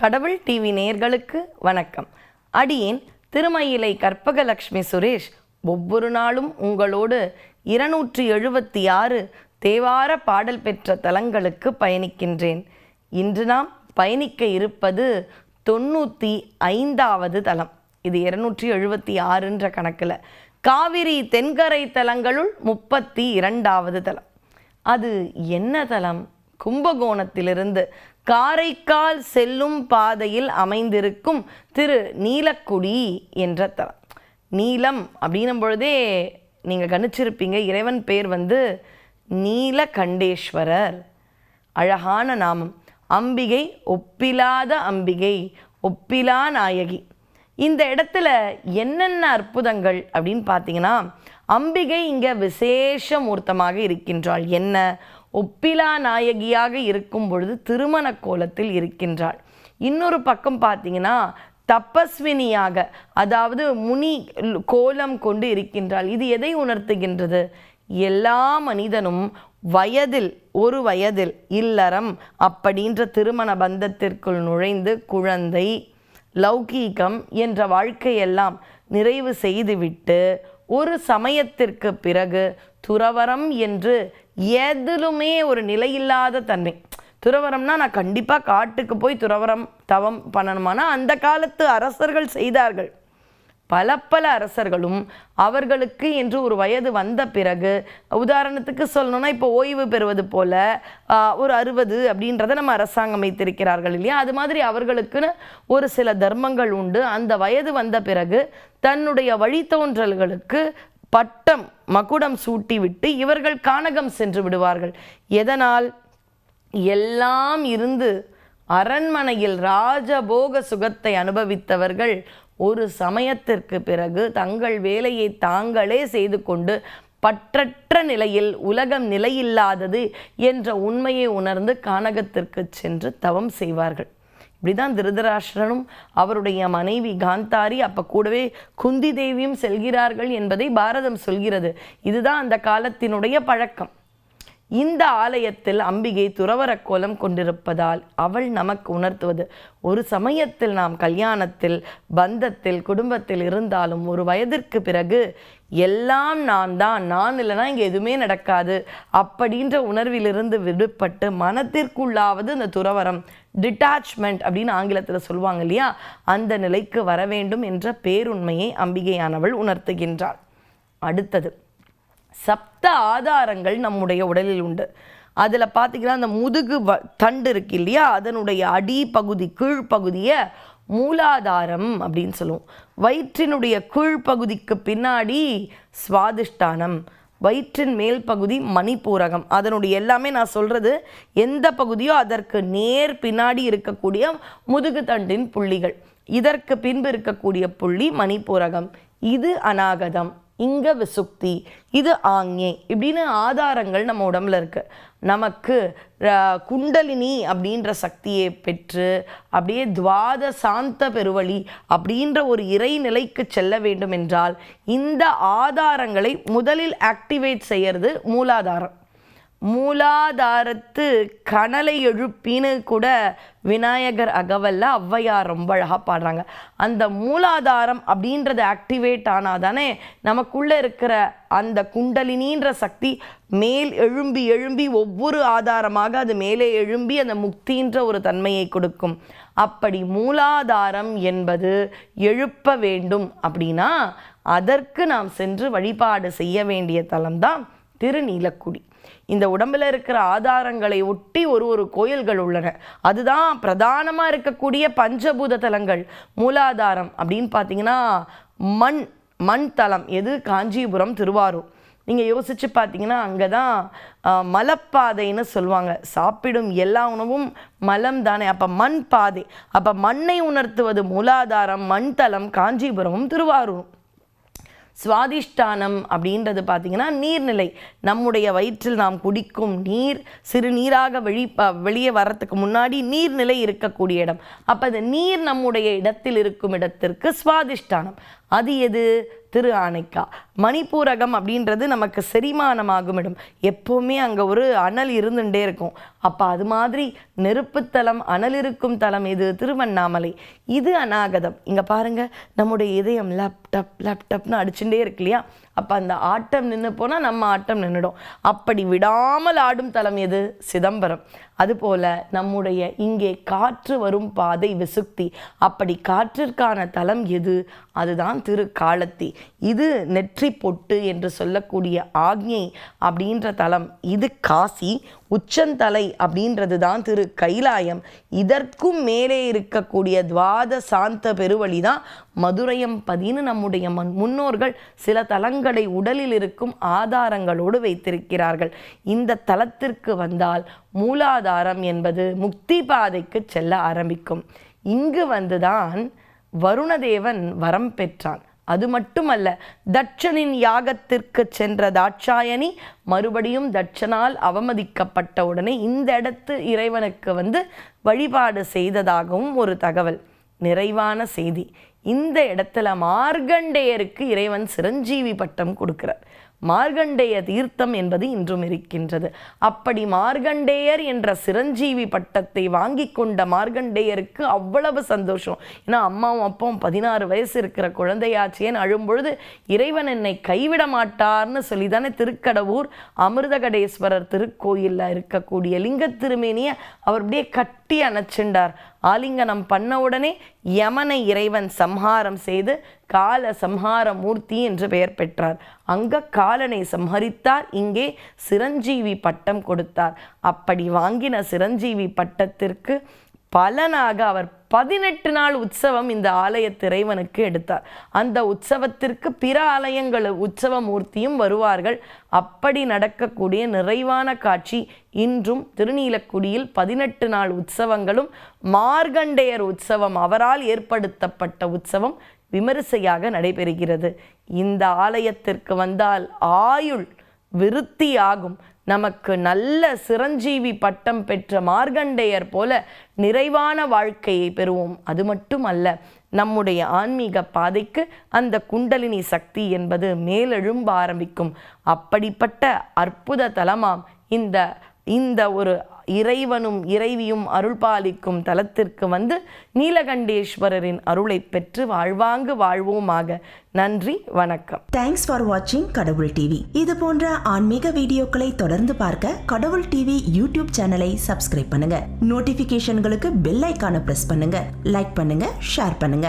கடவுள் டிவி நேர்களுக்கு வணக்கம். அடியேன் திருமயிலை கற்பகலக்ஷ்மி சுரேஷ் ஒவ்வொரு நாளும் உங்களோடு இருநூற்றி எழுபத்தி ஆறு தேவார பாடல் பெற்ற தலங்களுக்கு பயணிக்கின்றேன். இன்று நாம் பயணிக்க இருப்பது தொண்ணூற்றி ஐந்தாவது தலம். இது இருநூற்றி எழுபத்தி ஆறுன்ற கணக்கில். காவிரி தென்கரை தலங்களுள் முப்பத்தி இரண்டாவது தலம். அது என்ன தலம்? கும்பகோணத்திலிருந்து காரைக்கால் செல்லும் பாதையில் அமைந்திருக்கும் திரு நீலக்குடி என்ற தலம் நீலம் அப்படின்னும் பொழுதே நீங்கள் கணிச்சிருப்பீங்க. இறைவன் பேர் வந்து நீலகண்டேஸ்வரர். அழகான நாமம். அம்பிகை ஒப்பிலாத அம்பிகை ஒப்பிலா நாயகி. இந்த இடத்துல என்னென்ன அற்புதங்கள் அப்படின்னு பார்த்தீங்கன்னா அம்பிகை இங்கே விசேஷ மூர்த்தமாக இருக்கின்றாள். என்ன? ஒப்பிலா நாயகியாக இருக்கும் பொழுது திருமண கோலத்தில் இருக்கின்றாள். இன்னொரு பக்கம் பார்த்தீங்கன்னா தபஸ்வினியாக அதாவது முனி கோலம் கொண்டு இருக்கின்றாள். இது எதை உணர்த்துகின்றது? எல்லா மனிதனும் வயதில் ஒரு வயதில் இல்லறம் அப்படின்ற திருமண பந்தத்திற்குள் நுழைந்து குழந்தை லௌகீகம் என்ற வாழ்க்கையெல்லாம் நிறைவு செய்துவிட்டு ஒரு சமயத்திற்கு பிறகு துறவரம் என்று எதிலுமே ஒரு நிலையில்லாத தன்மை. துறவரம்னா நான் கண்டிப்பாக காட்டுக்கு போய் துறவரம் தவம் பண்ணணுமானா அந்த காலத்து அரசர்கள் செய்தார்கள். பல பல அரசர்களும் அவர்களுக்கு என்று ஒரு வயது வந்த பிறகு உதாரணத்துக்கு சொல்லணும்னா இப்போ ஓய்வு பெறுவது போல ஒரு அறுபது அப்படின்றத நம்ம அரசாங்கம் வைத்திருக்கிறார்கள் இல்லையா? அது மாதிரி அவர்களுக்குன்னு ஒரு சில தர்மங்கள் உண்டு. அந்த வயது வந்த பிறகு தன்னுடைய வழித்தோன்றல்களுக்கு பட்டம் மகுடம் சூட்டிவிட்டு இவர்கள் கானகம் சென்று விடுவார்கள். எதனால்? எல்லாம் இருந்து அரண்மனையில் ராஜபோக சுகத்தை அனுபவித்தவர்கள் ஒரு சமயத்திற்கு பிறகு தங்கள் வேலையை தாங்களே செய்து கொண்டு பற்றற்ற நிலையில் உலகம் நிலையில்லாதது என்ற உண்மையை உணர்ந்து கானகத்திற்கு சென்று தவம் செய்வார்கள். இப்படிதான் திருதராஷ்டிரனும் அவருடைய மனைவி காந்தாரி அப்ப கூடவே குந்தி தேவியும் செல்கிறார்கள் என்பதை பாரதம் சொல்கிறது. இதுதான் அந்த காலத்தினுடைய பழக்கம். இந்த ஆலயத்தில் அம்பிகை துறவர கோலம் கொண்டிருப்பதால் அவள் நமக்கு உணர்த்துவது. ஒரு சமயத்தில் நாம் கல்யாணத்தில் பந்தத்தில் குடும்பத்தில் இருந்தாலும் ஒரு வயதிற்கு பிறகு எல்லாம் நான் தான் நான் இல்லைனா இங்கே எதுவுமே நடக்காது அப்படின்ற உணர்விலிருந்து விடுபட்டு மனத்திற்குள்ளாவது இந்த துறவரம் டிட்டாச்மெண்ட் அப்படின்னு ஆங்கிலத்தில் சொல்லுவாங்க இல்லையா? அந்த நிலைக்கு வர வேண்டும் என்ற பேருண்மையை அம்பிகையானவள் உணர்த்துகின்றாள். அடுத்தது சப்த ஆதாரங்கள் நம்முடைய உடலில் உண்டு. அதில் பார்த்தீங்கன்னா அந்த முதுகு வ- தண்டு இருக்கு இல்லையா? அதனுடைய அடிப்பகுதி கீழ்ப்பகுதியை மூலாதாரம் அப்படின்னு சொல்லுவோம். வயிற்றினுடைய கீழ்ப்பகுதிக்கு பின்னாடி சுவாதிஷ்டானம் வயிற்றின் மேல் பகுதி மணிப்பூரகம். அதனுடைய எல்லாமே நான் சொல்கிறது எந்த பகுதியோ அதற்கு நேர் பின்னாடி இருக்கக்கூடிய முதுகு தண்டின் புள்ளிகள். இதற்கு பின்பு இருக்கக்கூடிய புள்ளி மணிப்பூரகம். இது அநாகதம். இங்க விசுக்தி இது ஆங்ஞே இப்படின்னு ஆதாரங்கள் நம்ம உடம்புல இருக்கு. நமக்கு குண்டலினி அப்படின்ற சக்தியை பெற்று அப்படியே துவாத சாந்த பெருவழி அப்படின்ற ஒரு இறைநிலைக்கு செல்ல வேண்டும் என்றால் இந்த ஆதாரங்களை முதலில் ஆக்டிவேட் செய்யறது மூலாதாரம். மூலாதாரத்து கனலை எழுப்பின்னு கூட விநாயகர் அகவல்ல ஔவையார் ரொம்ப அழகாக பாடுறாங்க. அந்த மூலாதாரம் அப்படின்றது ஆக்டிவேட் ஆனால் தானே நமக்குள்ளே இருக்கிற அந்த குண்டலினின்ற சக்தி மேல் எழும்பி எழும்பி ஒவ்வொரு ஆதாரமாக அது மேலே எழும்பி அந்த முக்தின்ற ஒரு தன்மையை கொடுக்கும். அப்படி மூலாதாரம் என்பது எழுப்ப வேண்டும் அப்படின்னா அதற்கு நாம் சென்று வழிபாடு செய்ய வேண்டிய தலம்தான் திருநீலக்குடி. இந்த உடம்புல இருக்கிற ஆதாரங்களை ஒட்டி ஒரு ஒரு கோயில்கள் உள்ளன. அதுதான் பிரதானமாக இருக்கக்கூடிய பஞ்சபூத தலங்கள் மூலாதாரம் அப்படின்னு பார்த்தீங்கன்னா மண் மண் தலம். எது? காஞ்சிபுரம் திருவாரூர். நீங்கள் யோசிச்சு பார்த்தீங்கன்னா அங்கே தான் மலப்பாதைன்னு சொல்லுவாங்க. சாப்பிடும் எல்லா உணவும் மலம் தானே. அப்போ மண் பாதை. அப்போ மண்ணை உணர்த்துவது மூலாதாரம் மண் தலம் காஞ்சிபுரமும் திருவாரூரும். சுவாதிஷ்டானம் அப்படின்றது பார்த்திங்கன்னா நீர்நிலை. நம்முடைய வயிற்றில் நாம் குடிக்கும் நீர் சிறுநீராக வெளி வெளியே வர்றதுக்கு முன்னாடி நீர்நிலை இருக்கக்கூடிய இடம். அப்போ அந்த நீர் நம்முடைய இடத்தில் இருக்கும் இடத்திற்கு சுவாதிஷ்டானம். அது எது? திரு ஆனைக்கா. மணிப்பூரகம் அப்படின்றது நமக்கு செரிமானமாகும் இடம் எப்போவுமே அங்கே ஒரு அனல் இருந்துகிட்டே இருக்கும். அப்போ அது மாதிரி நெருப்புத்தலம் அனல் இருக்கும் தலம் இது திருவண்ணாமலை. இது அநாகதம். இங்கே பாருங்க நம்முடைய இதயம் லேப்டப் லேப்டப்னு அடிச்சுட்டே இருக்கு இல்லையா? அப்போ அந்த ஆட்டம் நின்று போனால் நம்ம ஆட்டம் நின்றுடும் அப்படி விடாமல் ஆடும் தலம் எது? சிதம்பரம். அதுபோல் நம்முடைய இங்கே காற்று வரும் பாதை விசுக்தி அப்படி காற்றிற்கான தலம் எது? அதுதான் திரு காலத்தி இது நெற்றி பொட்டு என்று சொல்லக்கூடிய ஆக்ஞை அப்படின்ற தலம். இது காசி உச்சந்தலை அப்படின்றது தான் திரு கைலாயம். இதற்கும் மேலே இருக்கக்கூடிய துவாத சாந்த பெருவழி தான் மதுரையம் பதின்னு நம்முடைய முன்னோர்கள் சில தலங்களை உடலில் இருக்கும் ஆதாரங்களோடு வைத்திருக்கிறார்கள். இந்த தலத்திற்கு வந்தால் மூலாதாரம் என்பது முக்தி பாதைக்கு செல்ல ஆரம்பிக்கும். இங்கு வந்துதான் வருணதேவன் வரம் பெற்றான். அது மட்டுமல்ல தட்சனின் யாகத்திற்கு சென்ற தாட்சாயணி மறுபடியும் தட்சனால் அவமதிக்கப்பட்ட உடனே இந்த இடத்து இறைவனுக்கு வந்து வழிபாடு செய்ததாகவும் ஒரு தகவல். நிறைவான செய்தி. இந்த இடத்துல மார்கண்டேயருக்கு இறைவன் சிரஞ்சீவி பட்டம் கொடுக்கிறார். மார்கண்டேய தீர்த்தம் என்பது இன்றும் இருக்கின்றது. அப்படி மார்கண்டேயர் என்ற சிரஞ்சீவி பட்டத்தை வாங்கி கொண்ட மார்கண்டேயருக்கு அவ்வளவு சந்தோஷம். ஏன்னா அம்மாவும் அப்பாவும் பதினாறு வயசு இருக்கிற குழந்தையாச்சியன் அழும்பொழுது இறைவன் என்னை கைவிட மாட்டார்னு சொல்லி தானே திருக்கடவூர் அமிர்தகடேஸ்வரர் திருக்கோயிலில் இருக்கக்கூடிய லிங்க திருமேனியை அவர் அப்படியே கட்டி அணைச்சிண்டார் ஆலிங்கனம் பண்ண உடனே யமனை இறைவன் சம்ஹாரம் செய்து கால சம்ஹார மூர்த்தி என்று பெயர் பெற்றார். அங்க காலனை சம்ஹரித்தார் இங்கே சிரஞ்சீவி பட்டம் கொடுத்தார். அப்படி வாங்கின சிரஞ்சீவி பட்டத்திற்கு பலனாக அவர் பதினெட்டு நாள் உற்சவம் இந்த ஆலய திரைவனுக்கு எடுத்தார். அந்த உற்சவத்திற்கு பிற ஆலயங்கள் உற்சவ மூர்த்தியும் வருவார்கள். அப்படி நடக்கக்கூடிய நிறைவான காட்சி இன்றும் திருநீலக்குடியில் பதினெட்டு நாள் உற்சவங்களும் மார்கண்டேயர் உற்சவம் அவரால் ஏற்படுத்தப்பட்ட உற்சவம் விமரிசையாக நடைபெறுகிறது. இந்த ஆலயத்திற்கு வந்தால் ஆயுள் விருத்தியாகும். நமக்கு நல்ல சிரஞ்சீவி பட்டம் பெற்ற மார்கண்டேயர் போல நிறைவான வாழ்க்கையை பெறுவோம். அது மட்டுமல்ல நம்முடைய ஆன்மீக பாதைக்கு அந்த குண்டலினி சக்தி என்பது மேலெழும்ப ஆரம்பிக்கும். அப்படிப்பட்ட அற்புத தலமாம் இந்த இந்த ஒரு இறைவனும் இறைவியும் அருள்பாலிக்கும் தலத்திற்கு வந்து நீலகண்டேஸ்வரரின் அருளை பெற்று வாழ்வாங்கு வாழ்வோமாக. நன்றி வணக்கம். தேங்க்ஸ் ஃபார் வாட்சிங் கடவுள் டிவி இது போன்ற ஆன்மீக வீடியோக்களை தொடர்ந்து பார்க்க கடவுள் டிவி யூடியூப் சேனலை சப்ஸ்கிரைப் பண்ணுங்க. நோட்டிபிகேஷன்களுக்கு பெல் ஐக்கான பிரஸ் பண்ணுங்க. லைக் பண்ணுங்க ஷேர் பண்ணுங்க.